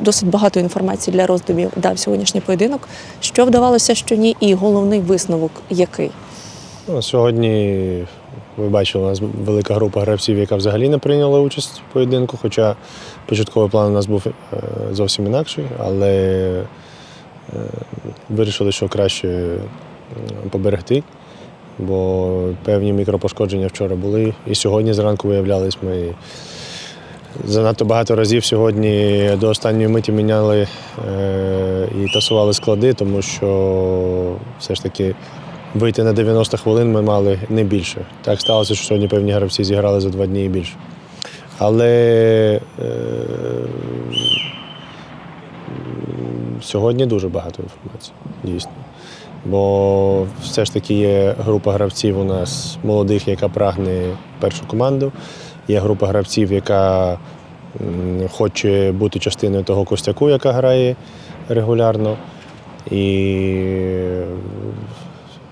Досить багато інформації для роздумів дав сьогоднішній поєдинок. Що вдавалося, що ні, і головний висновок який? Ну, сьогодні ви бачили, у нас велика група гравців, яка взагалі не прийняла участь в поєдинку, хоча початковий план у нас був е, зовсім інакший, але е, вирішили, що краще е, поберегти, бо певні мікропошкодження вчора були і сьогодні зранку виявлялись ми. Занадто багато разів сьогодні до останньої миті міняли е, і тасували склади, тому що все ж таки вийти на 90 хвилин ми мали не більше. Так сталося, що сьогодні певні гравці зіграли за два дні і більше. Але е, сьогодні дуже багато інформації, дійсно. Бо все ж таки є група гравців у нас молодих, яка прагне першу команду. Є група гравців, яка хоче бути частиною того костяку, яка грає регулярно. І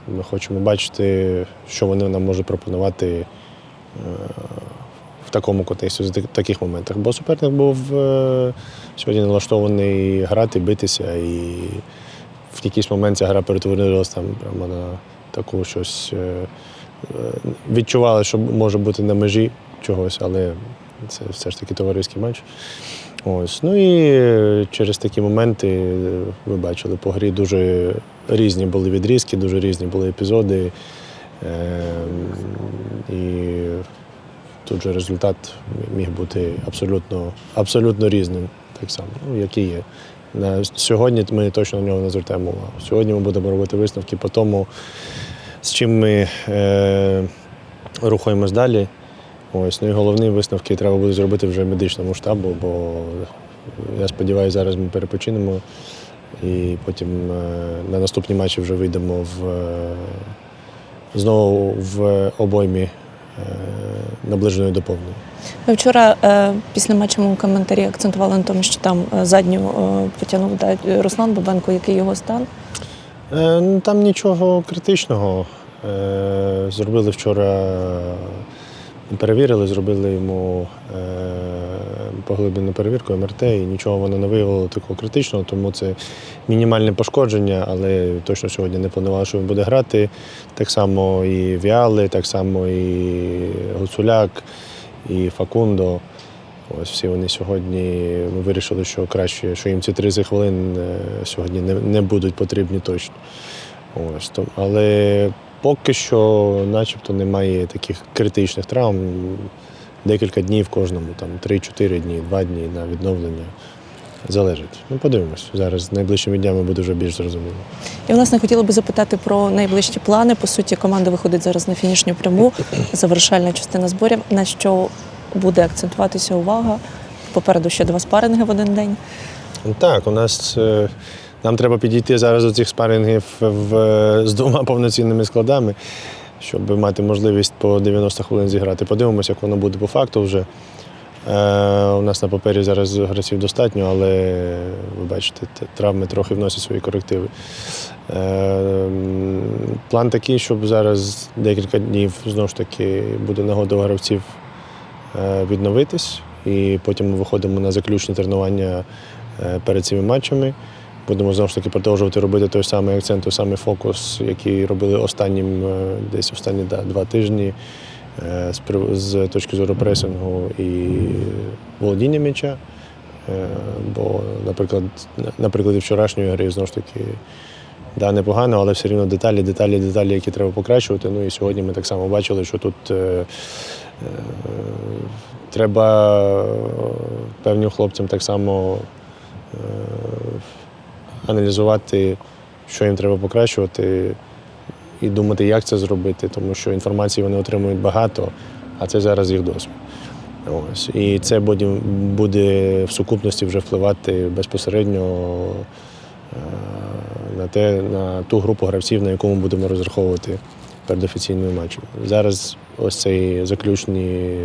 ми хочемо бачити, що вони нам можуть пропонувати е, в такому контексті, в таких моментах. Бо суперник був е, сьогодні налаштований грати, битися, і в якийсь момент ця гра перетворилася там прямо на таку щось. е, е, Відчували, що може бути на межі чогось, але це все ж таки товариський матч. Ось. Ну і через такі моменти, е, ви бачили, по грі дуже різні були відрізки, дуже різні були епізоди. Ем, І тут же результат міг бути абсолютно, абсолютно різним, так само, ну, як і є. Сьогодні ми точно на нього не звертаємо увагу. Сьогодні ми будемо робити висновки по тому, з чим ми е, рухаємось далі. Ось, ну і головні висновки треба буде зробити вже медичному штабу, бо я сподіваюся, зараз ми перепочинемо і потім е, на наступні матчі вже вийдемо в, е, знову в обоймі е, наближеної до повної. Ви вчора е, після матчевому коментарі акцентували на тому, що там е, задню е, потягнув Руслан Бабенко, який його стан. Е, ну, Там нічого критичного. Е, Зробили вчора, перевірили, зробили йому е, поглиблену перевірку МРТ, і нічого воно не виявило такого критичного, тому це мінімальне пошкодження, але точно сьогодні не планували, що він буде грати. Так само і Віали, так само і Гуцуляк, і Факундо. Ось всі вони сьогодні вирішили, що краще, що їм ці 30 хвилин е, сьогодні не, не будуть потрібні точно. Ось, то, але поки що, начебто, немає таких критичних травм. Декілька днів кожному, там 3-4 дні, 2 дні на відновлення. Залежить. Ну, подивимось. Зараз найближчими днями буде вже більш зрозуміло. І власне хотіла би запитати про найближчі плани. По суті, команда виходить зараз на фінішню пряму, завершальна частина зборів. На що буде акцентуватися увага? Попереду ще два спаринги в один день. Так, у нас е, нам треба підійти зараз до цих спарингів в, з двома повноцінними складами, щоб мати можливість по 90 хвилин зіграти. Подивимося, як воно буде по факту вже. Е, у нас на папері зараз гравців достатньо, але ви бачите, травми трохи вносять свої корективи. Е, план такий, щоб зараз декілька днів знову ж таки буде нагода у гравців е, відновитись. І потім ми виходимо на заключні тренування перед цими матчами. Будемо знову ж таки продовжувати робити той самий акцент, той самий фокус, який робили останнім е, десь останні да, два тижні е, з, точки зору пресингу і володіння м'яча. Е, Бо, наприклад, на- на вчорашньої гри знову ж таки да, непогано, але все рівно деталі, деталі, деталі, які треба покращувати. Ну і сьогодні ми так само бачили, що тут треба певним хлопцям так само аналізувати, що їм треба покращувати, і думати, як це зробити, тому що інформації вони отримують багато, а це зараз їх досвід. Ось. І це буде, буде в сукупності вже впливати безпосередньо е, на, те, на ту групу гравців, на яку ми будемо розраховувати перед офіційним матчем. Зараз ось цей заключні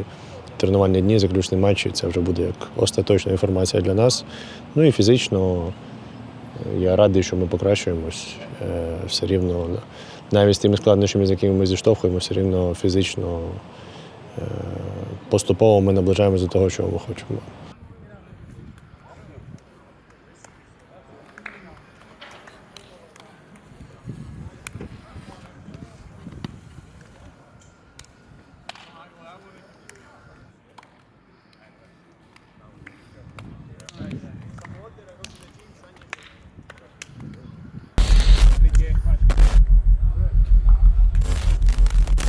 тренувальні дні, заключні матчі, це вже буде як остаточна інформація для нас. Ну і фізично я радий, що ми покращуємось е, все рівно. Навіть з тими складнощами, з якими ми зіштовхуємося, все рівно фізично поступово ми наближаємося до того, чого ми хочемо.